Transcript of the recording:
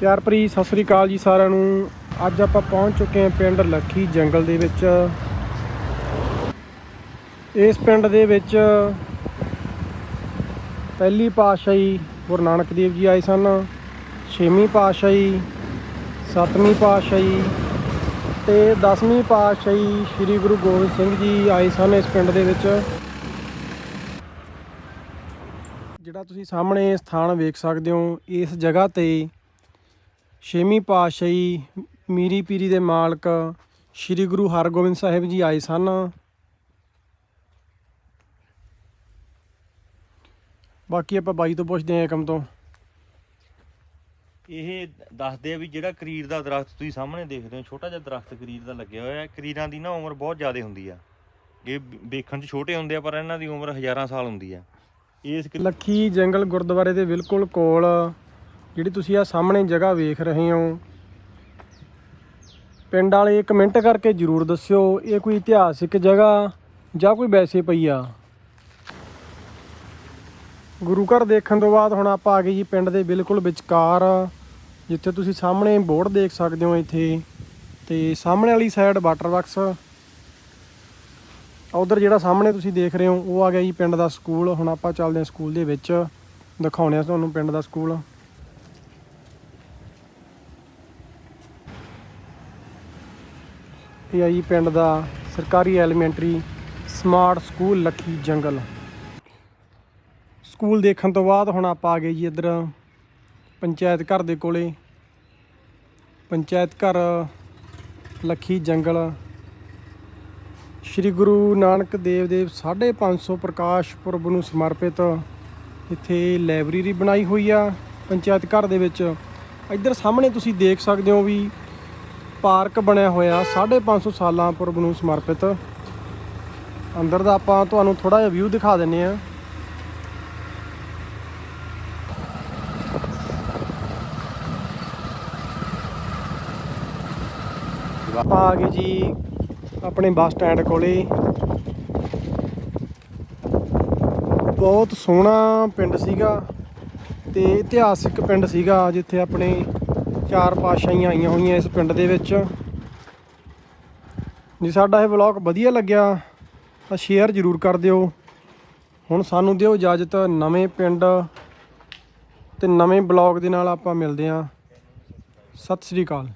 ਪਿਆਰ ਭਰੀ ਸਤਿ ਸ੍ਰੀ ਅਕਾਲ ਜੀ ਸਾਰਿਆਂ ਨੂੰ। ਅੱਜ ਆਪਾਂ ਪਹੁੰਚ ਚੁੱਕੇ ਹਾਂ ਪਿੰਡ ਲੱਖੀ ਜੰਗਲ ਦੇ ਵਿੱਚ। ਇਸ ਪਿੰਡ ਦੇ ਵਿੱਚ ਪਹਿਲੀ ਪਾਤਸ਼ਾਹੀ ਗੁਰੂ ਨਾਨਕ ਦੇਵ ਜੀ ਆਏ ਸਨ, ਛੇਵੀਂ ਪਾਤਸ਼ਾਹੀ, ਸੱਤਵੀਂ ਪਾਤਸ਼ਾਹੀ ਤੇ ਦਸਵੀਂ ਪਾਤਸ਼ਾਹੀ ਸ੍ਰੀ ਗੁਰੂ ਗੋਬਿੰਦ ਸਿੰਘ ਜੀ ਆਏ ਸਨ ਇਸ ਪਿੰਡ ਦੇ ਵਿੱਚ। ਜਿਹੜਾ ਤੁਸੀਂ ਸਾਹਮਣੇ ਸਥਾਨ ਵੇਖ ਸਕਦੇ ਹੋ, ਇਸ ਜਗ੍ਹਾ ਤੇ ਛੇਵੀਂ ਪਾਤਸ਼ਾਹੀ ਮੀਰੀ ਪੀਰੀ ਦੇ ਮਾਲਕ ਸ੍ਰੀ ਗੁਰੂ ਹਰਗੋਬਿੰਦ ਸਾਹਿਬ ਜੀ ਆਏ ਸਨ। ਬਾਕੀ ਆਪਾਂ ਬਾਈ ਤੋਂ ਪੁੱਛਦੇ ਹਾਂ ਏਕਮ ਤੋਂ। ਇਹ ਦੱਸਦੇ ਆ ਵੀ ਜਿਹੜਾ ਕਰੀਰ ਦਾ ਦਰਖਤ ਤੁਸੀਂ ਸਾਹਮਣੇ ਦੇਖਦੇ ਹੋ ਛੋਟਾ ਜਿਹਾ ਦਰਖਤ ਕਰੀਰ ਦਾ ਲੱਗਿਆ ਹੋਇਆ ਹੈ। ਕਰੀਰਾਂ ਦੀ ਨਾ ਉਮਰ ਬਹੁਤ ਜ਼ਿਆਦਾ ਹੁੰਦੀ ਆ। ਇਹ ਵੇਖਣ 'ਚ ਛੋਟੇ ਹੁੰਦੇ ਆ ਪਰ ਇਹਨਾਂ ਦੀ ਉਮਰ ਹਜ਼ਾਰਾਂ ਸਾਲ ਹੁੰਦੀ ਆ। ਇਸ ਲੱਖੀ ਜੰਗਲ ਗੁਰਦੁਆਰੇ ਦੇ ਬਿਲਕੁਲ ਕੋਲ ਜਿਹੜੀ ਤੁਸੀਂ ਆ ਸਾਹਮਣੇ ਜਗ੍ਹਾ ਵੇਖ ਰਹੇ ਹੋ, ਪਿੰਡ ਵਾਲੇ ਕਮੈਂਟ ਕਰਕੇ ਜਰੂਰ ਦੱਸਿਓ, ਇਹ ਕੋਈ ਇਤਿਹਾਸਿਕ ਜਗ੍ਹਾ ਜਾਂ ਕੋਈ ਵੈਸੇ ਪਈ ਆ? ਗੁਰੂ ਘਰ ਦੇਖਣ ਤੋਂ ਬਾਅਦ ਹੁਣ ਆਪਾਂ ਆ ਗਏ ਜੀ ਪਿੰਡ ਦੇ ਬਿਲਕੁਲ ਵਿਚਕਾਰ, ਜਿੱਥੇ ਤੁਸੀਂ ਸਾਹਮਣੇ ਬੋਰਡ ਦੇਖ ਸਕਦੇ ਹੋ ਇੱਥੇ, ਤੇ ਸਾਹਮਣੇ ਵਾਲੀ ਸਾਈਡ ਵਾਟਰ ਬਾਕਸ ਉਧਰ ਜਿਹੜਾ ਸਾਹਮਣੇ ਤੁਸੀਂ ਦੇਖ ਰਹੇ ਹੋ, ਉਹ ਆ ਗਿਆ ਜੀ ਪਿੰਡ ਦਾ ਸਕੂਲ, ਹੁਣ ਆਪਾਂ ਚੱਲਦੇ ਹਾਂ ਸਕੂਲ ਦੇ ਵਿੱਚ ਦਿਖਾਉਣੇ ਆ ਤੁਹਾਨੂੰ ਪਿੰਡ ਦਾ ਸਕੂਲ। ਇਹ ਆ ਜੀ ਪਿੰਡ ਦਾ ਸਰਕਾਰੀ ਐਲੀਮੈਂਟਰੀ ਸਮਾਰਟ ਸਕੂਲ ਲੱਖੀ ਜੰਗਲ। ਸਕੂਲ ਦੇਖਣ ਤੋਂ ਬਾਅਦ ਹੁਣ ਆਪਾਂ ਆ ਗਏ ਜੀ ਇੱਧਰ ਪੰਚਾਇਤ ਘਰ ਦੇ ਕੋਲੇ। ਪੰਚਾਇਤ ਘਰ ਲੱਖੀ ਜੰਗਲ। ਸ਼੍ਰੀ ਗੁਰੂ ਨਾਨਕ ਦੇਵ ਦੇ 550 ਪ੍ਰਕਾਸ਼ ਪੁਰਬ ਨੂੰ ਸਮਰਪਿਤ ਇੱਥੇ ਲਾਇਬ੍ਰੇਰੀ ਬਣਾਈ ਹੋਈ ਆ ਪੰਚਾਇਤ ਘਰ ਦੇ ਵਿੱਚ। ਇੱਧਰ ਸਾਹਮਣੇ ਤੁਸੀਂ ਦੇਖ ਸਕਦੇ ਹੋ ਵੀ ਪਾਰਕ ਬਣਿਆ ਹੋਇਆ 550 ਸਾਲਾਂ ਪੁਰਬ ਨੂੰ ਸਮਰਪਿਤ। ਅੰਦਰ ਦਾ ਆਪਾਂ ਤੁਹਾਨੂੰ ਥੋੜਾ ਜਿਹਾ ਵਿਊ ਦਿਖਾ ਦਿੰਨੇ ਆ ਆਪਾਂ ਆ ਗਏ ਜੀ ਆਪਣੇ ਬੱਸ ਸਟੈਂਡ ਕੋਲੇ। ਬਹੁਤ ਸੋਹਣਾ ਪਿੰਡ ਸੀਗਾ ਤੇ ਇਤਿਹਾਸਿਕ ਪਿੰਡ ਸੀਗਾ ਜਿੱਥੇ ਆਪਣੇ ਚਾਰ ਪਾਤਸ਼ਾਹੀਆਂ ਆਈਆਂ ਹੋਈਆਂ ਇਸ ਪਿੰਡ ਦੇ ਵਿੱਚ। ਜੇ, ਸਾਡਾ ਇਹ ਵਲੌਗ ਵਧੀਆ ਲੱਗਿਆ ਤਾਂ ਸ਼ੇਅਰ ਜ਼ਰੂਰ ਕਰ ਦਿਓ। ਹੁਣ ਸਾਨੂੰ ਦਿਓ ਇਜਾਜ਼ਤ ਨਵੇਂ ਪਿੰਡ ਤੇ ਨਵੇਂ ਬਲੌਗ ਦੇ ਨਾਲ ਆਪਾਂ ਮਿਲਦੇ ਹਾਂ। ਸਤਿ ਸ੍ਰੀ ਅਕਾਲ।